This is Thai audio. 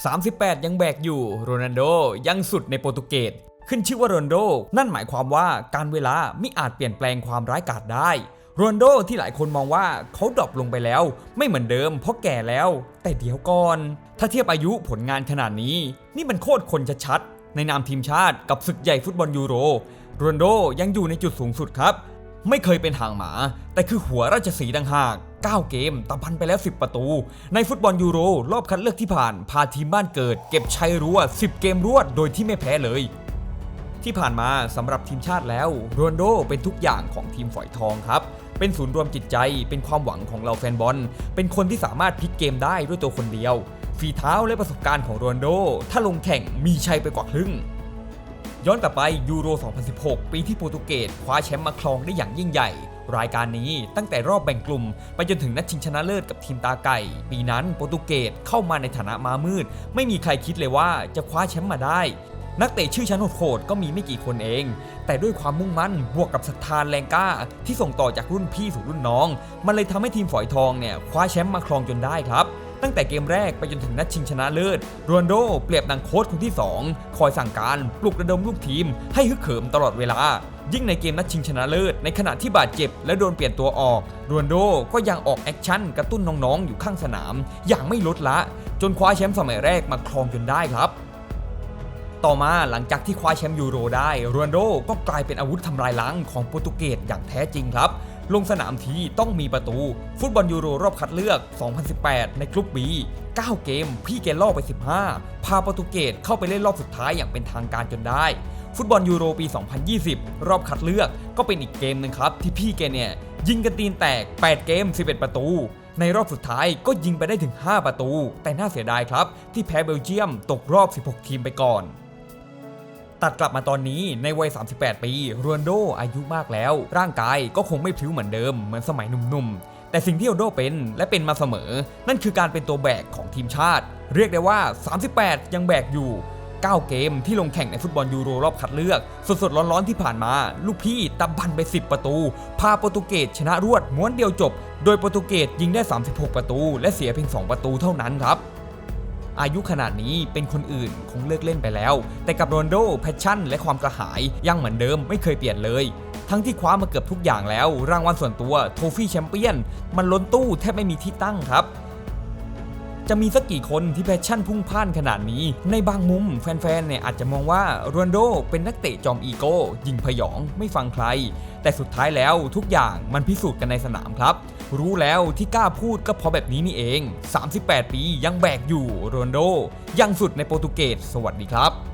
38 ยังแบกอยู่ โรนัลโดยังสุดในโปรตุเกส ขึ้นชื่อว่าโรนโด นั่นหมายความว่าการเวลาไม่อาจเปลี่ยนแปลงความร้ายกาจได้โรนัลโดที่หลายคนมองว่าเขาดรอปลงไปแล้ว ไม่เหมือนเดิมเพราะแก่แล้ว แต่เดี๋ยวก่อน ถ้าเทียบอายุผลงานขนาดนี้ นี่มันโคตรคนชัดๆในนามทีมชาติกับศึกใหญ่ฟุตบอลยูโรโรนัลโดยังอยู่ในจุดสูงสุดครับ ไม่เคยเป็นหางหมา แต่คือหัวราชสีห์ต่างหาก 9 เกมตะพันไปแล้ว 10 ประตู ในฟุตบอลยูโร รอบคัดเลือกที่ผ่าน พาทีมบ้านเกิด เก็บชัยรัว 10 เกมรวดโดยที่ไม่แพ้เลย ที่ผ่านมาสำหรับทีมชาติแล้วโรนโดเป็นทุกอย่างของทีมฝอยทองครับ เป็นศูนย์รวมจิตใจ เป็นความหวังของเราแฟนบอล เป็นคนที่สามารถพลิกเกมได้ด้วยตัวคนเดียว ฝีเท้าและประสบการณ์ของโรนโด ถ้าลงแข่งมีชัยไปกว่าครึ่งย้อนกลับไปยูโร 2016 ปีที่โปรตุเกสคว้าแชมป์มาครองได้อย่างยิ่งใหญ่ รายการนี้ตั้งแต่รอบแบ่งกลุ่ม ไปจนถึงนัดชิงชนะเลิศกับทีมตาไก่ ปีนั้นโปรตุเกสเข้ามาในฐานะมามืด ไม่มีใครคิดเลยว่าจะคว้าแชมป์มาได้ นักเตะชื่อชั้นโหดก็มีไม่กี่คนเอง แต่ด้วยความมุ่งมั่นบวกกับศรัทธานแรงกล้า ที่ส่งต่อจากรุ่นพี่สู่รุ่นน้อง มันเลยทำให้ทีมฝอยทองเนี่ยคว้าแชมป์มาครองจนได้ครับ ตั้งแต่เกมแรกไปจนถึงนัดชิงชนะเลิศโรนโดเปรียบดังโค้ชคนที่ 2 คอยสั่งการปลุกระดมลูกทีม ให้ฮึกเหิมตลอดเวลา ยิ่งในเกมนัดชิงชนะเลิศ ในขณะที่บาดเจ็บและโดนเปลี่ยนตัวออกโรนโดก็ยังออกแอคชั่นกระตุ้นน้องๆ อยู่ข้างสนาม อย่างไม่ลดละ จนคว้าแชมป์สมัยแรกมาครองจนได้ครับต่อมาหลังจากที่คว้าแชมป์ยูโรได้โรนโดก็กลายเป็นอาวุธทำลายล้างของโปรตุเกสอย่างแท้จริงครับ ลงสนามทีต้องมีประตู ฟุตบอลยูโรรอบคัดเลือก 2018 ในกลุ่มบี9เกม พี่แกล่อไป 15 พาโปรตุเกสเข้าไปเล่นรอบสุดท้ายอย่างเป็นทางการจนได้ ฟุตบอลยูโรปี 2020 รอบคัดเลือกก็เป็นอีกเกมหนึ่งครับ ที่พี่แกเนี่ย ยิงกระตีนแตก 8 เกม 11 ประตู ในรอบสุดท้ายก็ยิงไปได้ถึง 5 ประตู แต่น่าเสียดายครับ ที่แพ้เบลเยียมตกรอบ 16 ทีมไปก่อน ตัดกลับมาตอนนี้ในวัย 38 ปีโรนโดอายุมากแล้ว ร่างกายก็คงไม่พลิ้วเหมือนเดิมเหมือนสมัยหนุ่มๆ แต่สิ่งที่โรนโดเป็นและเป็นมาเสมอ นั่นคือการเป็นตัวแบกของทีมชาติ เรียกได้ว่า 38 ยังแบกอยู่9 เกมที่ลงแข่งในฟุตบอลยูโรรอบคัดเลือก สดๆ ร้อนๆ ที่ผ่านมา ลูกพี่ตำบันไป 10 ประตู พาโปรตุเกสชนะรวดม้วนเดียวจบ โดยโปรตุเกสยิงได้ 36 ประตู และเสียเพียง 2 ประตูเท่านั้นครับ อายุขนาดนี้เป็นคนอื่นคงเลิกเล่นไปแล้ว แต่กับโรนโดแพชชั่น และความกระหายยังเหมือนเดิมไม่เคยเปลี่ยนเลย ทั้งที่คว้ามาเกือบทุกอย่างแล้ว รางวัลส่วนตัวโทฟี่แชมเปี้ยน มันล้นตู้แทบไม่มีที่ตั้งครับจะมีสักกี่คนที่แพชชั่นพุ่งพ่านขนาดนี้ ในบางมุมแฟนๆ เนี่ยอาจจะมองว่าโรนโดเป็นนักเตะจอมอีโก้ยิงพยองไม่ฟังใคร แต่สุดท้ายแล้วทุกอย่างมันพิสูจน์กันในสนามครับ รู้แล้วที่กล้าพูดก็เพราะแบบนี้นี่เอง 38 ปียังแบกอยู่โรนโดยังสุดในโปรตุเกสสวัสดีครับ